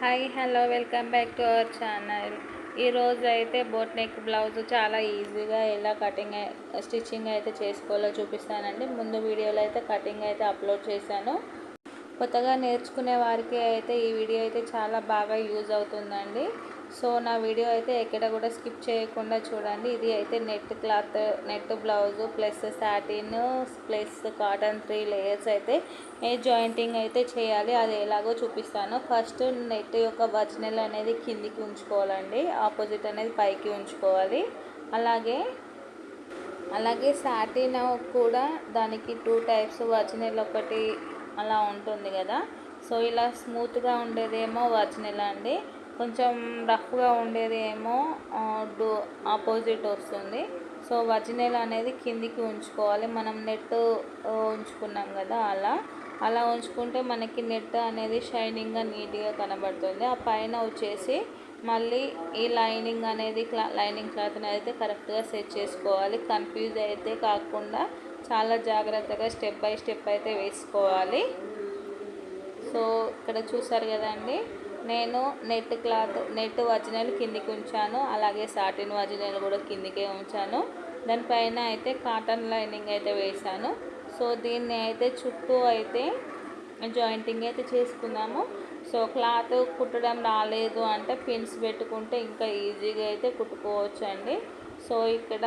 Hi hello welcome back to our channel. ఈరోజు అయితే boat neck blouse చాలా ఈజీగా ఎలా కటింగ్ స్టిచ్చింగ్ అయితే చేసుకోవాలో చూపిస్తానండి. ముందు వీడియోలో అయితే కటింగ్ అయితే అప్లోడ్ చేశాను. కొత్తగా నేర్చుకునే వారికి అయితే ఈ వీడియో అయితే చాలా బాగా యూజ్ అవుతుందండి. సో నా వీడియో అయితే ఎక్కడ కూడా స్కిప్ చేయకుండా చూడండి. ఇది అయితే net cloth net blouse plus satin plus cotton three layers అయితే ఏ జాయింటింగ్ అయితే చేయాలి అది ఎలాగో చూపిస్తాను. ఫస్ట్ నెట్ యొక్క ఒరిజినల్ అనేది కిందికి ఉంచుకోవాలండి. ఆపోజిట్ అనేది పైకి ఉంచుకోవాలి. అలాగే అలాగే సాటిన్ కూడా దానికి టూ టైప్స్ ఒరిజినల్ ఒకటి అలా ఉంటుంది కదా. సో ఇలా స్మూత్గా ఉండేదేమో వర్జినల్ అండి. కొంచెం రఫ్గా ఉండేది ఏమో డో ఆపోజిట్ వస్తుంది. సో ఒరిజినల్ అనేది కిందికి ఉంచుకోవాలి. మనం నెట్ ఉంచుకున్నాం కదా అలా. అలా ఉంచుకుంటే మనకి నెట్ అనేది షైనింగ్గా నీట్గా కనబడుతుంది. ఆ పైన వచ్చేసి మళ్ళీ ఈ లైనింగ్ అనేది క్లా లైనింగ్ క్లాత్ని అయితే కరెక్ట్గా సెట్ చేసుకోవాలి. కన్ఫ్యూజ్ అయితే కాకుండా చాలా జాగ్రత్తగా స్టెప్ బై స్టెప్ అయితే వేసుకోవాలి. సో ఇక్కడ చూసారు కదండి? నేను నెట్ క్లాత్ నెట్ ఒరిజినల్ కిందికి ఉంచాను. అలాగే సాటిన్ ఒరిజినల్ కూడా కిందికే ఉంచాను. దానిపైన అయితే కాటన్ లైనింగ్ అయితే వేసాను సో దీన్ని అయితే చుట్టూ అయితే జాయింటింగ్ అయితే చేసుకున్నాము. సో క్లాత్ కుట్టడం రాలేదు అంటే పిన్స్ పెట్టుకుంటే ఇంకా ఈజీగా అయితే కుట్టుకోవచ్చు అండి సో ఇక్కడ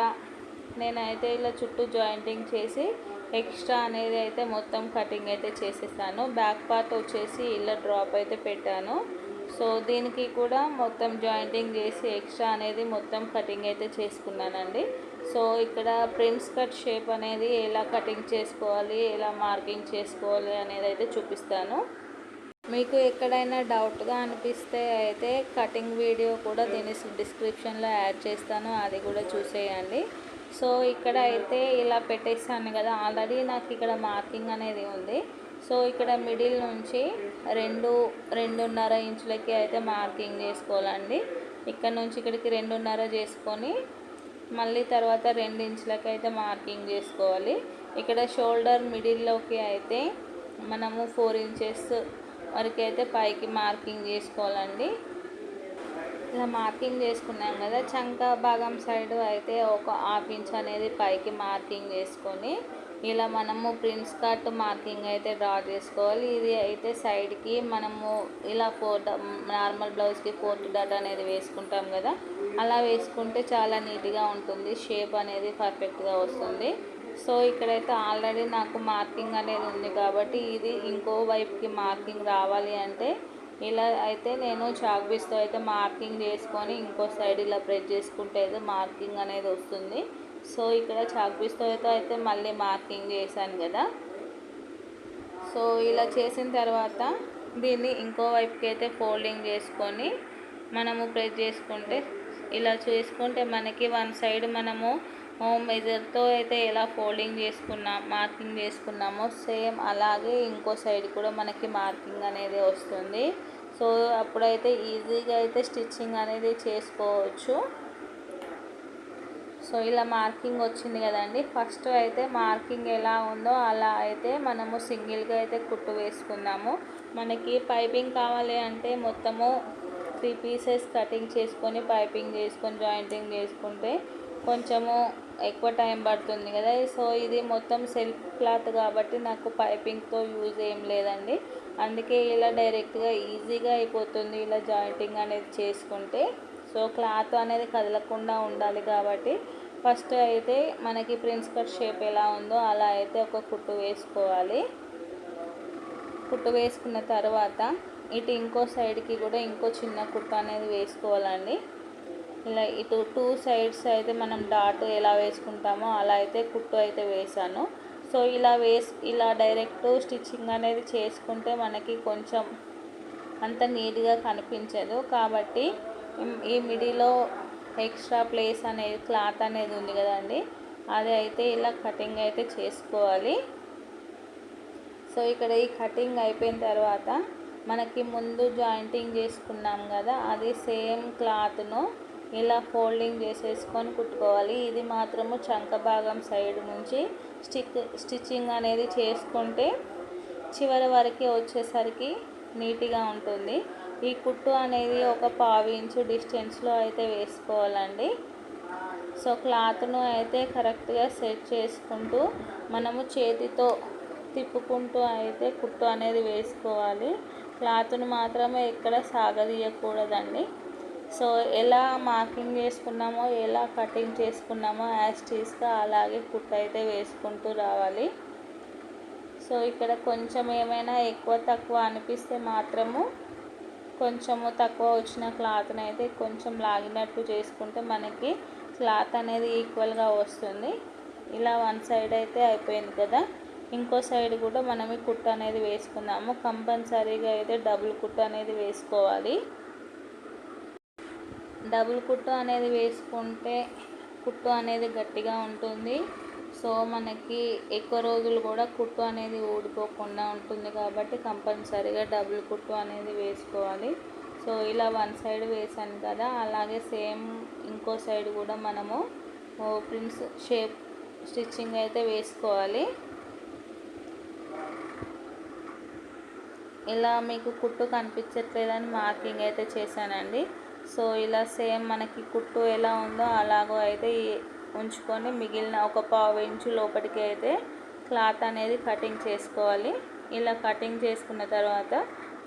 నేనైతే ఇలా చుట్టూ జాయింటింగ్ చేసి ఎక్స్ట్రా అనేది అయితే మొత్తం కటింగ్ అయితే చేసేసాను. బ్యాక్ పార్ట్ వచ్చేసి ఇలా డ్రాప్ అయితే పెట్టాను. సో దీనికి కూడా మొత్తం జాయింటింగ్ చేసి ఎక్స్ట్రా అనేది మొత్తం కటింగ్ అయితే చేసుకున్నానండి. సో ఇక్కడ ప్రిన్స్ కట్ షేప్ అనేది ఎలా కటింగ్ చేసుకోవాలి ఎలా మార్కింగ్ చేసుకోవాలి అనేది అయితే చూపిస్తాను. మీకు ఎక్కడైనా డౌట్గా అనిపిస్తే అయితే కటింగ్ వీడియో కూడా దీని డిస్క్రిప్షన్లో యాడ్ చేస్తాను అది కూడా చూసేయండి. సో ఇక్కడ అయితే ఇలా పెట్టేసాను కదా ఆల్రెడీ నాకు ఇక్కడ మార్కింగ్ అనేది ఉంది. సో ఇక్కడ మిడిల్ నుంచి రెండు రెండున్నర ఇంచులకి అయితే మార్కింగ్ చేసుకోవాలండి. ఇక్కడ నుంచి ఇక్కడికి రెండున్నర చేసుకొని మళ్ళీ తర్వాత రెండు ఇంచులకి అయితే మార్కింగ్ చేసుకోవాలి. ఇక్కడ షోల్డర్ మిడిల్లోకి అయితే మనము ఫోర్ ఇంచెస్ వరకు అయితే పైకి మార్కింగ్ చేసుకోవాలండి. ఇలా మార్కింగ్ చేసుకున్నాం కదా చంక భాగం సైడ్ అయితే ఒక హాఫ్ ఇంచ్ అనేది పైకి మార్కింగ్ చేసుకొని ఇలా మనము ప్రిన్స్ కట్ మార్కింగ్ అయితే డ్రా చేసుకోవాలి. ఇది అయితే సైడ్కి మనము ఇలా ఫోర్ నార్మల్ బ్లౌజ్కి ఫోర్త్ డట్ అనేది వేసుకుంటాం కదా. అలా వేసుకుంటే చాలా నీట్గా ఉంటుంది. షేప్ అనేది పర్ఫెక్ట్గా వస్తుంది. సో ఇక్కడైతే ఆల్రెడీ నాకు మార్కింగ్ అనేది ఉంది కాబట్టి ఇది ఇంకో వైపుకి మార్కింగ్ రావాలి అంటే ఇలా అయితే నేను చాక్బీస్తో అయితే మార్కింగ్ చేసుకొని ఇంకో సైడ్ ఇలా ప్రెస్ చేసుకుంటే అయితే మార్కింగ్ అనేది వస్తుంది. సో ఇక్కడ చాక్ పీస్తో అయితే అయితే మళ్ళీ మార్కింగ్ చేశాను కదా. సో ఇలా చేసిన తర్వాత దీన్ని ఇంకో వైపుకి అయితే ఫోల్డింగ్ చేసుకొని మనము ప్రెస్ చేసుకుంటే ఇలా చేసుకుంటే మనకి వన్ సైడ్ మనము మెజర్తో అయితే ఎలా ఫోల్డింగ్ చేసుకున్నాం మార్కింగ్ చేసుకున్నామో సేమ్ అలాగే ఇంకో సైడ్ కూడా మనకి మార్కింగ్ అనేది వస్తుంది. సో అప్పుడైతే ఈజీగా అయితే స్టిచ్చింగ్ అనేది చేసుకోవచ్చు. సో ఇలా మార్కింగ్ వచ్చింది కదండి. ఫస్ట్ అయితే మార్కింగ్ ఎలా ఉందో అలా అయితే మనము సింగిల్గా అయితే కుట్టు వేసుకుందాము. మనకి పైపింగ్ కావాలి అంటే మొత్తము త్రీ పీసెస్ కటింగ్ చేసుకొని పైపింగ్ చేసుకొని జాయింటింగ్ చేసుకుంటే కొంచెము ఎక్కువ టైం పడుతుంది కదా. సో ఇది మొత్తం సెల్ఫ్ క్లాత్ కాబట్టి నాకు పైపింగ్తో యూజ్ ఏం లేదండి. అందుకే ఇలా డైరెక్ట్గా ఈజీగా అయిపోతుంది ఇలా జాయింటింగ్ అనేది చేసుకుంటే. సో క్లాత్ అనేది కదలకుండా ఉండాలి కాబట్టి ఫస్ట్ అయితే మనకి ప్రిన్స్ కట్ షేప్ ఎలా ఉందో అలా అయితే ఒక కుట్టు వేసుకోవాలి. కుట్టు వేసుకున్న తర్వాత ఇటు ఇంకో సైడ్కి కూడా ఇంకో చిన్న కుట్టు అనేది వేసుకోవాలండి. ఇలా ఇటు టూ సైడ్స్ అయితే మనం డాట్ ఎలా వేసుకుంటామో అలా అయితే కుట్టు అయితే వేసాను సో ఇలా వేసి ఇలా డైరెక్ట్ స్టిచ్చింగ్ అనేది చేసుకుంటే మనకి కొంచెం అంత నీట్గా కనిపించదు. కాబట్టి ఈ మిడిలో ఎక్స్ట్రా ప్లేస్ అనేది క్లాత్ అనేది ఉంది కదండి. అది అయితే ఇలా కటింగ్ అయితే చేసుకోవాలి. సో ఇక్కడ ఈ కటింగ్ అయిపోయిన తర్వాత మనకి ముందు జాయింటింగ్ చేసుకున్నాం కదా అది సేమ్ క్లాత్ను ఇలా ఫోల్డింగ్ చేసేసుకొని కుట్టుకోవాలి. ఇది మాత్రము చంక భాగం సైడ్ నుంచి స్టిక్ స్టిచ్చింగ్ అనేది చేసుకుంటే చివరి వరకు వచ్చేసరికి నీట్గా ఉంటుంది. ఈ కుట్టు అనేది ఒక పావు ఇంచు డిస్టెన్స్లో అయితే వేసుకోవాలండి. సో క్లాత్ను అయితే కరెక్ట్గా సెట్ చేసుకుంటూ మనము చేతితో తిప్పుకుంటూ అయితే కుట్టు అనేది వేసుకోవాలి. క్లాత్ను మాత్రమే ఎక్కడ సాగదీయకూడదండి. సో ఎలా మార్కింగ్ చేసుకున్నామో ఎలా కటింగ్ చేసుకున్నామో యాస్టీస్గా అలాగే కుట్టు అయితే వేసుకుంటూ రావాలి. సో ఇక్కడ కొంచెం ఏమైనా ఎక్కువ తక్కువ అనిపిస్తే మాత్రము కొంచెము తక్కువ వచ్చిన క్లాత్ని అయితే కొంచెం లాగినట్టు చేసుకుంటే మనకి క్లాత్ అనేది ఈక్వల్గా వస్తుంది. ఇలా వన్ సైడ్ అయితే అయిపోయింది కదా. ఇంకో సైడ్ కూడా మనం ఈ కుట్ట అనేది వేసుకుందాము. కంపల్సరీగా అయితే డబుల్ కుట్ట అనేది వేసుకోవాలి. డబుల్ కుట్టు అనేది వేసుకుంటే కుట్టు అనేది గట్టిగా ఉంటుంది. సో మనకి ఎక్కువ రోజులు కూడా కుట్టు అనేది ఊడిపోకుండా ఉంటుంది కాబట్టి కంపల్సరీగా డబుల్ కుట్టు అనేది వేసుకోవాలి. సో ఇలా వన్ సైడ్ వేసాను కదా అలాగే సేమ్ ఇంకో సైడ్ కూడా మనము ప్రిన్స్ షేప్ స్టిచ్చింగ్ అయితే వేసుకోవాలి. ఇలా మీకు కుట్టు కనిపించట్లేదని మార్కింగ్ అయితే చేశానండి. సో ఇలా సేమ్ మనకి కుట్టు ఎలా ఉందో అలాగో అయితే ఉంచుకొని మిగిలిన ఒక పావు ఇంచు లోపలికి అయితే క్లాత్ అనేది కటింగ్ చేసుకోవాలి. ఇలా కటింగ్ చేసుకున్న తర్వాత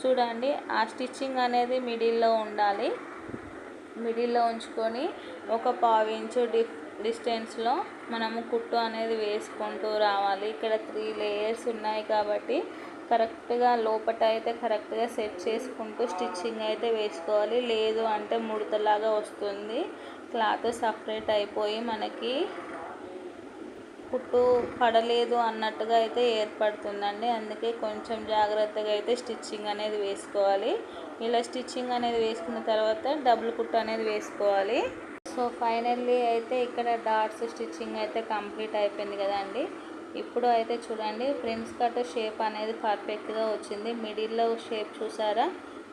చూడండి ఆ స్టిచ్చింగ్ అనేది మిడిల్లో ఉండాలి. మిడిల్లో ఉంచుకొని ఒక పావు ఇంచు డి డిస్టెన్స్లో మనము కుట్టు అనేది వేసుకుంటూ రావాలి. ఇక్కడ త్రీ లేయర్స్ ఉన్నాయి కాబట్టి కరెక్ట్గా లోపట అయితే కరెక్ట్గా సెట్ చేసుకుంటూ స్టిచ్చింగ్ అయితే వేసుకోవాలి. లేదు అంటే ముడతలాగా వస్తుంది. క్లాత్ సపరేట్ అయిపోయి మనకి కుట్టు పడలేదు అన్నట్టుగా అయితే ఏర్పడుతుందండి. అందుకే కొంచెం జాగ్రత్తగా అయితే స్టిచ్చింగ్ అనేది వేసుకోవాలి. ఇలా స్టిచ్చింగ్ అనేది వేసుకున్న తర్వాత డబుల్ కుట్టు అనేది వేసుకోవాలి. సో ఫైనల్లీ అయితే ఇక్కడ డాట్స్ స్టిచ్చింగ్ అయితే కంప్లీట్ అయిపోయింది కదండి. ఇప్పుడు అయితే చూడండి ఫ్రెండ్స్ కట్ షేప్ అనేది పర్ఫెక్ట్గా వచ్చింది. మిడిల్లో షేప్ చూసారా?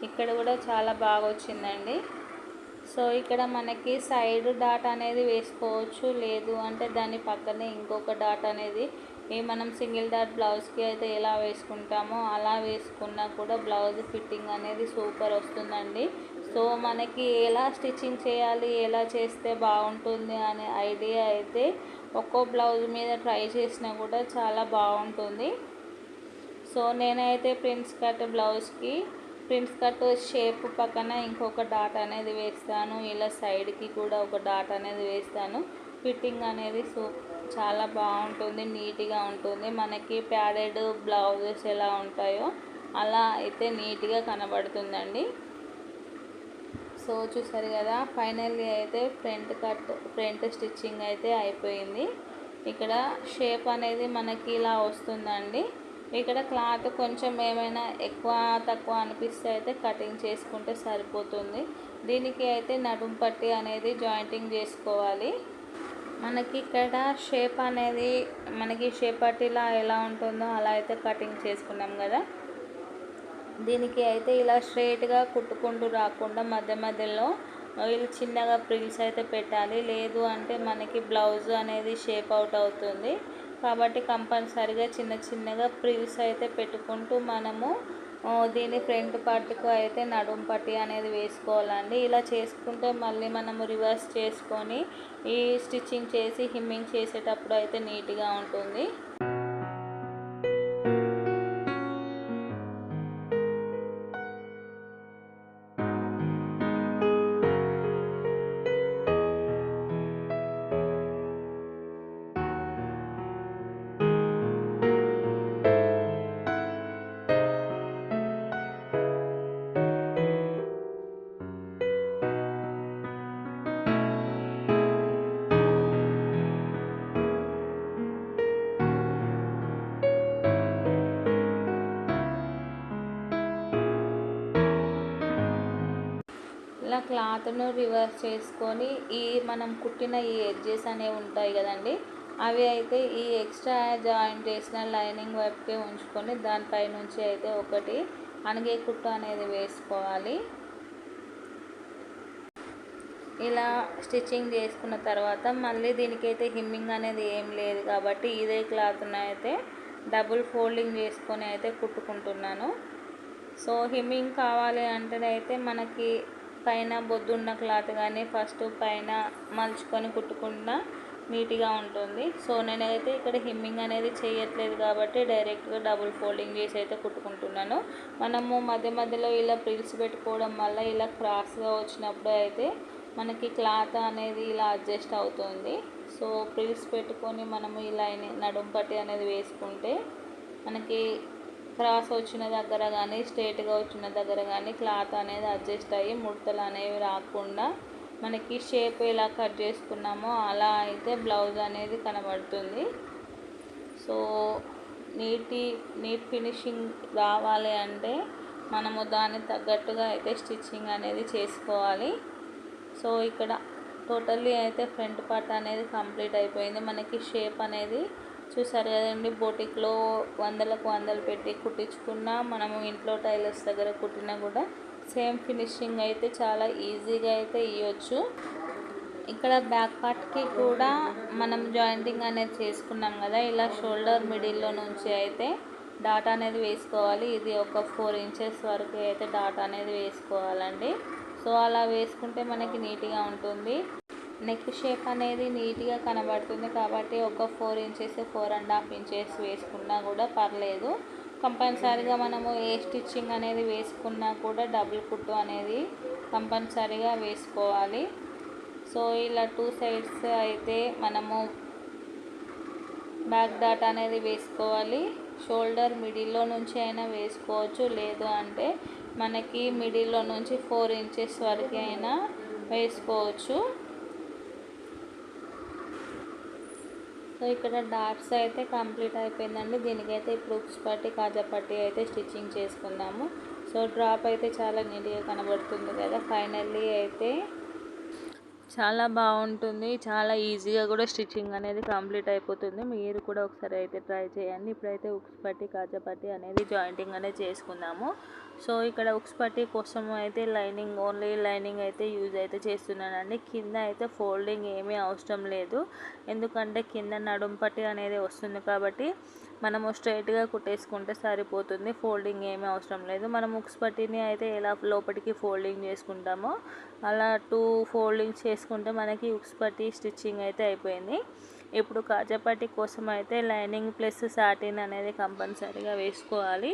ఇక్కడ కూడా చాలా బాగా వచ్చిందండి. సో ఇక్కడ మనకి సైడ్ డాట్ అనేది వేసుకోవచ్చు. లేదు అంటే దాని పక్కనే ఇంకొక డాట్ అనేది ఏ మనం సింగిల్ డాట్ బ్లౌజ్కి అయితే ఎలా వేసుకుంటామో అలా వేసుకున్నా కూడా బ్లౌజ్ ఫిట్టింగ్ అనేది సూపర్ వస్తుందండి. సో మనకి ఎలా స్టిచ్చింగ్ చేయాలి ఎలా చేస్తే బాగుంటుంది అనే ఐడియా అయితే ఒక్కో బ్లౌజ్ మీద ట్రై చేసినా కూడా చాలా బాగుంటుంది. సో నేనైతే ప్రిన్స్ కట్ బ్లౌజ్కి ప్రిన్స్ కట్ షేప్ పక్కన ఇంకొక డాట్ అనేది వేస్తాను. ఇలా సైడ్కి కూడా ఒక డాట్ అనేది వేస్తాను. ఫిట్టింగ్ అనేది సూ చాలా బాగుంటుంది నీట్గా ఉంటుంది. మనకి ప్యాడెడ్ బ్లౌజెస్ ఎలా ఉంటాయో అలా అయితే నీట్గా కనబడుతుందండి. సో చూసారు కదా ఫైనల్లీ అయితే ఫ్రంట్ కట్ ఫ్రంట్ స్టిచ్చింగ్ అయితే అయిపోయింది. ఇక్కడ షేప్ అనేది మనకి ఇలా వస్తుందండి. ఇక్కడ క్లాత్ కొంచెం ఏమైనా ఎక్కువ తక్కువ అనిపిస్తే అయితే కటింగ్ చేసుకుంటే సరిపోతుంది. దీనికి అయితే నడుము పట్టి అనేది జాయింటింగ్ చేసుకోవాలి. మనకి ఇక్కడ షేప్ అనేది మనకి షేప్ పట్టిలా ఎలా ఉంటుందో అలా అయితే కటింగ్ చేసుకున్నాం కదా. దీనికి అయితే ఇలా స్ట్రైట్గా కుట్టుకుంటూ రాకుండా మధ్య మధ్యలో ఇలా చిన్నగా ప్రిల్స్ అయితే పెట్టాలి. లేదు అంటే మనకి బ్లౌజ్ అనేది షేప్ అవుట్ అవుతుంది. కాబట్టి కంపల్సరిగా చిన్న చిన్నగా ప్రిల్స్ అయితే పెట్టుకుంటూ మనము దీని ఫ్రంట్ పట్టుకు అయితే నడుం పట్టి అనేది వేసుకోవాలండి. ఇలా చేసుకుంటే మళ్ళీ మనము రివర్స్ చేసుకొని ఈ స్టిచ్చింగ్ చేసి హిమ్మింగ్ చేసేటప్పుడు అయితే నీట్గా ఉంటుంది. ఇలా క్లాత్ను రివర్స్ చేసుకొని ఈ మనం కుట్టిన ఈ ఎడ్జెస్ అనేవి ఉంటాయి కదండి అవి అయితే ఈ ఎక్స్ట్రా జాయింట్ చేసిన లైనింగ్ వైపుకే ఉంచుకొని దానిపై నుంచి అయితే ఒకటి అణగే కుట్టు అనేది వేసుకోవాలి. ఇలా స్టిచ్చింగ్ చేసుకున్న తర్వాత మళ్ళీ దీనికైతే హిమ్మింగ్ అనేది ఏం లేదు కాబట్టి ఇదే క్లాత్ను అయితే డబుల్ ఫోల్డింగ్ చేసుకొని అయితే కుట్టుకుంటున్నాను. సో హిమ్మింగ్ కావాలి అంటే అయితే మనకి పైన బొద్దున్న క్లాత్ కానీ ఫస్ట్ పైన మలుచుకొని కుట్టుకున్న నీట్గా ఉంటుంది. సో నేనైతే ఇక్కడ హిమ్మింగ్ అనేది చేయట్లేదు కాబట్టి డైరెక్ట్గా డబుల్ ఫోల్డింగ్ చేసి అయితే కుట్టుకుంటున్నాను. మనము మధ్య మధ్యలో ఇలా ప్రిల్స్ పెట్టుకోవడం వల్ల ఇలా క్రాస్గా వచ్చినప్పుడు అయితే మనకి క్లాత్ అనేది ఇలా అడ్జస్ట్ అవుతుంది. సో ప్రిల్స్ పెట్టుకొని మనము ఇలా నడుంపట్టి అనేది వేసుకుంటే మనకి క్రాస్ వచ్చిన దగ్గర కానీ స్ట్రేట్గా వచ్చిన దగ్గర కానీ క్లాత్ అనేది అడ్జస్ట్ అయ్యి ముడతలు అనేవి రాకుండా మనకి షేప్ ఎలా కట్ చేసుకున్నామో అలా అయితే బ్లౌజ్ అనేది కనబడుతుంది. సో నీటి నీట్ ఫినిషింగ్ రావాలి అంటే మనము దానికి తగ్గట్టుగా అయితే స్టిచ్చింగ్ అనేది చేసుకోవాలి. సో ఇక్కడ టోటల్లీ అయితే ఫ్రంట్ పార్ట్ అనేది కంప్లీట్ అయిపోయింది. మనకి షేప్ అనేది చూసారు కదండి బోటిక్లో వందలకు వందలు పెట్టి కుట్టించుకున్నా మనము ఇంట్లో టైలర్స్ దగ్గర కుట్టినా కూడా సేమ్ ఫినిషింగ్ అయితే చాలా ఈజీగా అయితే ఇవ్వచ్చు ఇక్కడ బ్యాక్ పార్ట్కి కూడా మనం జాయింటింగ్ అనేది చేసుకున్నాం కదా ఇలా షోల్డర్ మిడిల్లో నుంచి అయితే డాట్ అనేది వేసుకోవాలి. ఇది ఒక ఫోర్ ఇంచెస్ వరకు అయితే డాట్ అనేది వేసుకోవాలండి. సో అలా వేసుకుంటే మనకి నీట్గా ఉంటుంది. నెక్ షేప్ అనేది నీట్గా కనబడుతుంది కాబట్టి ఒక four inches four and half inches వేసుకున్నా కూడా పర్లేదు. కంపల్సరీగా మనము ఏ స్టిచ్చింగ్ అనేది వేసుకున్నా కూడా డబుల్ కుట్టు అనేది కంపల్సరీగా వేసుకోవాలి. సో ఇలా టూ సైడ్స్ అయితే మనము బ్యాక్ డాట్ అనేది వేసుకోవాలి. షోల్డర్ మిడిల్లో నుంచి అయినా వేసుకోవచ్చు. లేదు అంటే మనకి మిడిల్లో నుంచి ఫోర్ ఇంచెస్ వరకు అయినా వేసుకోవచ్చు. సో ఇక్కడ డాట్స్ అయితే కంప్లీట్ అయిపోయిందండి. దీనికైతే ఇప్పుడు ఉక్స్ పట్టి కాజా పట్టి అయితే స్టిచ్చింగ్ చేసుకుందాము. సో డ్రాప్ అయితే చాలా నీట్గా కనబడుతుంది కదా. ఫైనల్లీ అయితే చాలా బాగుంటుంది. చాలా ఈజీగా కూడా స్టిచ్చింగ్ అనేది కంప్లీట్ అయిపోతుంది. మీరు కూడా ఒకసారి అయితే ట్రై చేయండి. ఇప్పుడైతే ఉక్స్ పట్టి కాజా పట్టి అనేది జాయింటింగ్ అనేది చేసుకుందాము. సో ఇక్కడ ఉక్స్ పట్టి కోసం అయితే లైనింగ్ ఓన్లీ లైనింగ్ అయితే యూజ్ అయితే చేస్తున్నానండి. కింద అయితే ఫోల్డింగ్ ఏమీ అవసరం లేదు. ఎందుకంటే కింద నడుం పట్టి అనేది వస్తుంది కాబట్టి మనము స్ట్రైట్గా కుట్టేసుకుంటే సరిపోతుంది. ఫోల్డింగ్ ఏమీ అవసరం లేదు. మనం ఉక్స్ పట్టిని అయితే ఎలా లోపలికి ఫోల్డింగ్ చేసుకుంటామో అలా టూ ఫోల్డింగ్ చేసుకుంటే మనకి ఉక్స్ పట్టి స్టిచ్చింగ్ అయితే అయిపోయింది. ఇప్పుడు కాజాపట్టి కోసం అయితే లైనింగ్ ప్లస్ సాటిన్ అనేది కంపల్సరీగా వేసుకోవాలి.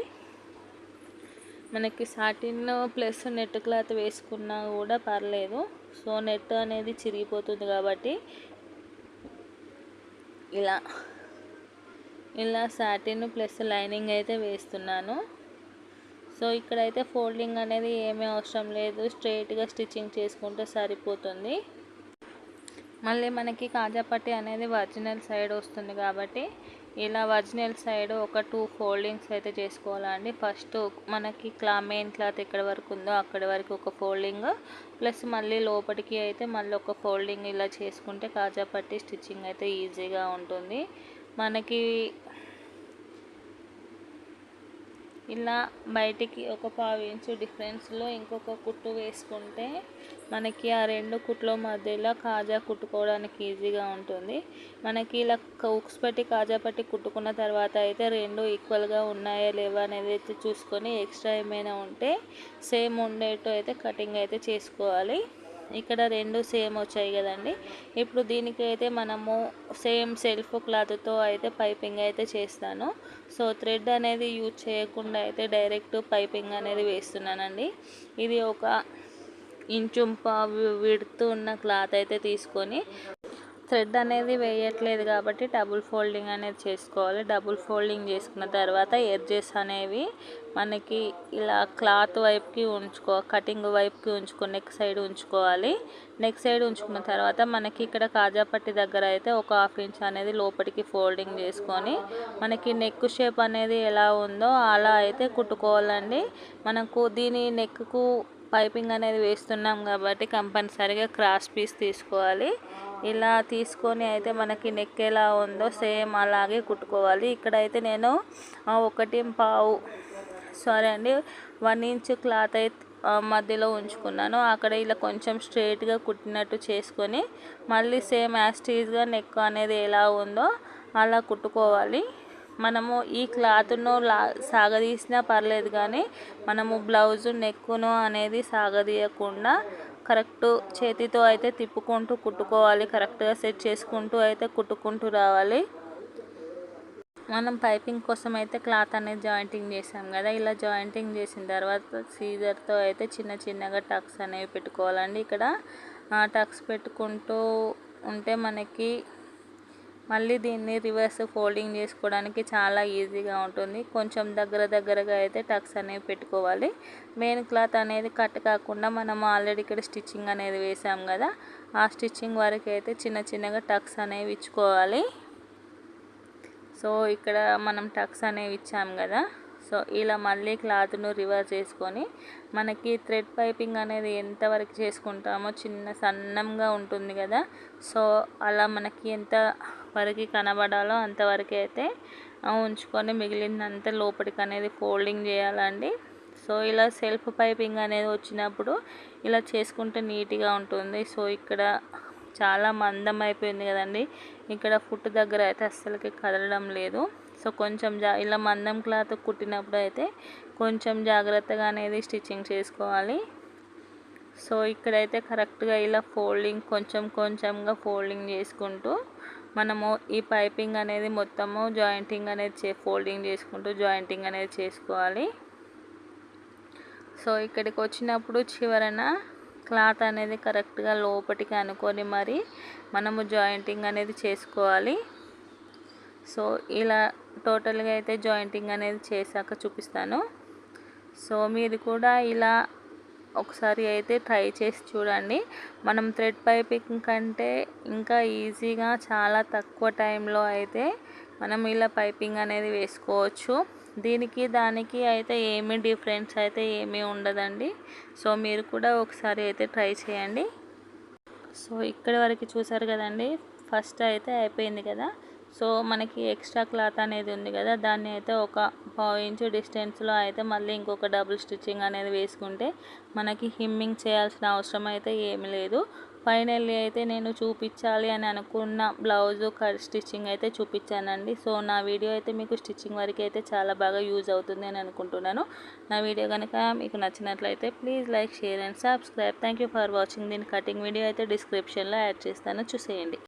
మనకి సాటిన్ ప్లస్ నెట్ క్లాత్ వేసుకున్నా కూడా పర్లేదు. సో నెట్ అనేది చిరిగిపోతుంది కాబట్టి ఇలా ఇలా సాటిన్ ప్లస్ లైనింగ్ అయితే వేస్తున్నాను. సో ఇక్కడైతే ఫోల్డింగ్ అనేది ఏమీ అవసరం లేదు. స్ట్రైట్గా స్టిచ్చింగ్ చేసుకుంటే సరిపోతుంది. మళ్ళీ మనకి కాజాపట్టి అనేది ఒరిజినల్ సైడ్ వస్తుంది కాబట్టి ఇలా ఒరిజినల్ సైడ్ ఒక టూ ఫోల్డింగ్స్ అయితే చేసుకోవాలండి. ఫస్ట్ మనకి క్లా మెయిన్ క్లాత్ ఎక్కడ వరకు ఉందో అక్కడి వరకు ఒక ఫోల్డింగ్ ప్లస్ మళ్ళీ లోపలికి అయితే మళ్ళీ ఒక ఫోల్డింగ్ ఇలా చేసుకుంటే కాజాపట్టి స్టిచ్చింగ్ అయితే ఈజీగా ఉంటుంది. మనకి ఇలా బయటికి ఒక పావు ఇంచు డిఫరెన్స్లో ఇంకొక కుట్టు వేసుకుంటే మనకి ఆ రెండు కుట్ల మధ్యలో కాజా కుట్టుకోవడానికి ఈజీగా ఉంటుంది. మనకి ఇలా ఉక్స్ పట్టి కాజా పట్టి కుట్టుకున్న తర్వాత అయితే రెండు ఈక్వల్గా ఉన్నాయా లేవా అనేది అయితే చూసుకొని ఎక్స్ట్రా ఏమైనా ఉంటే సేమ్ ఉండేట్టు అయితే కటింగ్ అయితే చేసుకోవాలి. ఇక్కడ రెండు సేమ్ వచ్చాయి కదండి. ఇప్పుడు దీనికి అయితే మనము సేమ్ సెల్ఫ్ క్లాత్తో అయితే పైపింగ్ అయితే చేస్తాను. సో థ్రెడ్ అనేది యూజ్ చేయకుండా అయితే డైరెక్ట్ పైపింగ్ అనేది వేస్తున్నానండి. ఇది ఒక ఇంచుంప విడుతూ ఉన్న క్లాత్ అయితే తీసుకొని థ్రెడ్ అనేది వేయట్లేదు కాబట్టి డబుల్ ఫోల్డింగ్ అనేది చేసుకోవాలి. డబుల్ ఫోల్డింగ్ చేసుకున్న తర్వాత ఎడ్జెస్ అనేవి మనకి ఇలా క్లాత్ వైపుకి ఉంచుకో కటింగ్ వైపుకి ఉంచుకో నెక్ సైడ్ ఉంచుకోవాలి. నెక్ సైడ్ ఉంచుకున్న తర్వాత మనకి ఇక్కడ కాజాపట్టి దగ్గర అయితే ఒక హాఫ్ ఇంచ్ అనేది లోపలికి ఫోల్డింగ్ చేసుకొని మనకి నెక్ షేప్ అనేది ఎలా ఉందో అలా అయితే కుట్టుకోవాలండి. మనకు దీని నెక్కు పైపింగ్ అనేది వేస్తున్నాం కాబట్టి కంపల్సరీగా క్రాస్ పీస్ తీసుకోవాలి. ఇలా తీసుకొని అయితే మనకి నెక్ ఎలా ఉందో సేమ్ అలాగే కుట్టుకోవాలి. ఇక్కడైతే నేను ఒకటి పావు సారీ అండి వన్ ఇంచ్ క్లాత్ అయితే మధ్యలో ఉంచుకున్నాను. అక్కడ ఇలా కొంచెం స్ట్రైట్గా కుట్టినట్టు చేసుకొని మళ్ళీ సేమ్ యాస్టీజ్గా నెక్ అనేది ఎలా ఉందో అలా కుట్టుకోవాలి. మనము ఈ క్లాత్ను లా సాగదీసినా పర్లేదు కానీ మనము బ్లౌజు నెక్కును అనేది సాగదీయకుండా కరెక్ట్ చేతితో అయితే తిప్పుకుంటూ కుట్టుకోవాలి. కరెక్ట్గా సెట్ చేసుకుంటూ అయితే కుట్టుకుంటూ రావాలి. మనం పైపింగ్ కోసం అయితే క్లాత్ అనేది జాయింటింగ్ చేసాం కదా. ఇలా జాయింటింగ్ చేసిన తర్వాత సీజర్తో అయితే చిన్న చిన్నగా టక్స్ అనేవి పెట్టుకోవాలండి. ఇక్కడ టక్స్ పెట్టుకుంటూ ఉంటే మనకి మళ్ళీ దీన్ని రివర్స్ ఫోల్డింగ్ చేసుకోవడానికి చాలా ఈజీగా ఉంటుంది. కొంచెం దగ్గర దగ్గరగా అయితే టక్స్ అనేవి పెట్టుకోవాలి. మెయిన్ క్లాత్ అనేది కట్ కాకుండా మనం ఆల్రెడీ ఇక్కడ స్టిచ్చింగ్ అనేది వేసాం కదా ఆ స్టిచ్చింగ్ వరకు అయితే చిన్న చిన్నగా టక్స్ అనేవి ఇచ్చుకోవాలి. సో ఇక్కడ మనం టక్స్ అనేవి ఇచ్చాం కదా. సో ఇలా మళ్ళీ క్లాత్ను రివర్స్ చేసుకొని మనకి థ్రెడ్ పైపింగ్ అనేది ఎంతవరకు చేసుకుంటామో చిన్న సన్నంగా ఉంటుంది కదా. సో అలా మనకి ఎంత వరకు కనబడాలో అంతవరకు అయితే ఉంచుకొని మిగిలినంత లోపలికి అనేది ఫోల్డింగ్ చేయాలండి. సో ఇలా సెల్ఫ్ పైపింగ్ అనేది వచ్చినప్పుడు ఇలా చేసుకుంటే నీట్గా ఉంటుంది. సో ఇక్కడ చాలా మందం అయిపోయింది కదండి. ఇక్కడ ఫుట్ దగ్గర అయితే అస్సలకి కదలడం లేదు. సో కొంచెం జా ఇలా మందం క్లాత్ కుట్టినప్పుడు అయితే కొంచెం జాగ్రత్తగా అనేది స్టిచ్చింగ్ చేసుకోవాలి. సో ఇక్కడైతే కరెక్ట్గా ఇలా ఫోల్డింగ్ కొంచెం కొంచెంగా ఫోల్డింగ్ చేసుకుంటూ మనము ఈ పైపింగ్ అనేది మొత్తము జాయింటింగ్ అనేది చే ఫోల్డింగ్ చేసుకుంటూ జాయింటింగ్ అనేది చేసుకోవాలి. సో ఇక్కడికి వచ్చినప్పుడు చివరన క్లాత్ అనేది కరెక్ట్గా లోపటికి అనుకొని మరి మనము జాయింటింగ్ అనేది చేసుకోవాలి. సో ఇలా టోటల్గా అయితే జాయింటింగ్ అనేది చేశాక చూపిస్తాను. సో మీరు కూడా ఇలా ఒకసారి అయితే ట్రై చేసి చూడండి. మనం థ్రెడ్ పైపింగ్ కంటే ఇంకా ఈజీగా చాలా తక్కువ టైంలో అయితే మనం ఇలా పైపింగ్ అనేది వేసుకోవచ్చు. దీనికి దానికి అయితే ఏమీ డిఫరెన్స్ అయితే ఏమీ ఉండదండి. సో మీరు కూడా ఒకసారి అయితే ట్రై చేయండి. సో ఇక్కడి వరకు చూసారు కదండి ఫస్ట్ అయితే అయిపోయింది కదా. సో మనకి ఎక్స్ట్రా క్లాత్ అనేది ఉంది కదా దాన్ని అయితే ఒక పావు ఇంచు డిస్టెన్స్లో అయితే మళ్ళీ ఇంకొక డబుల్ స్టిచ్చింగ్ అనేది వేసుకుంటే మనకి హిమ్మింగ్ చేయాల్సిన అవసరం అయితే ఏమి లేదు. ఫైనల్లీ అయితే నేను చూపించాలి అని అనుకున్న బ్లౌజు స్టిచ్చింగ్ అయితే చూపించానండి. సో నా వీడియో అయితే మీకు స్టిచ్చింగ్ వరకు అయితే చాలా బాగా యూజ్ అవుతుంది అని అనుకుంటున్నాను. నా వీడియో కనుక మీకు నచ్చినట్లయితే please like share and subscribe. Thank for watching. దీని కటింగ్ వీడియో అయితే డిస్క్రిప్షన్లో యాడ్ చేస్తాను. చూసేయండి.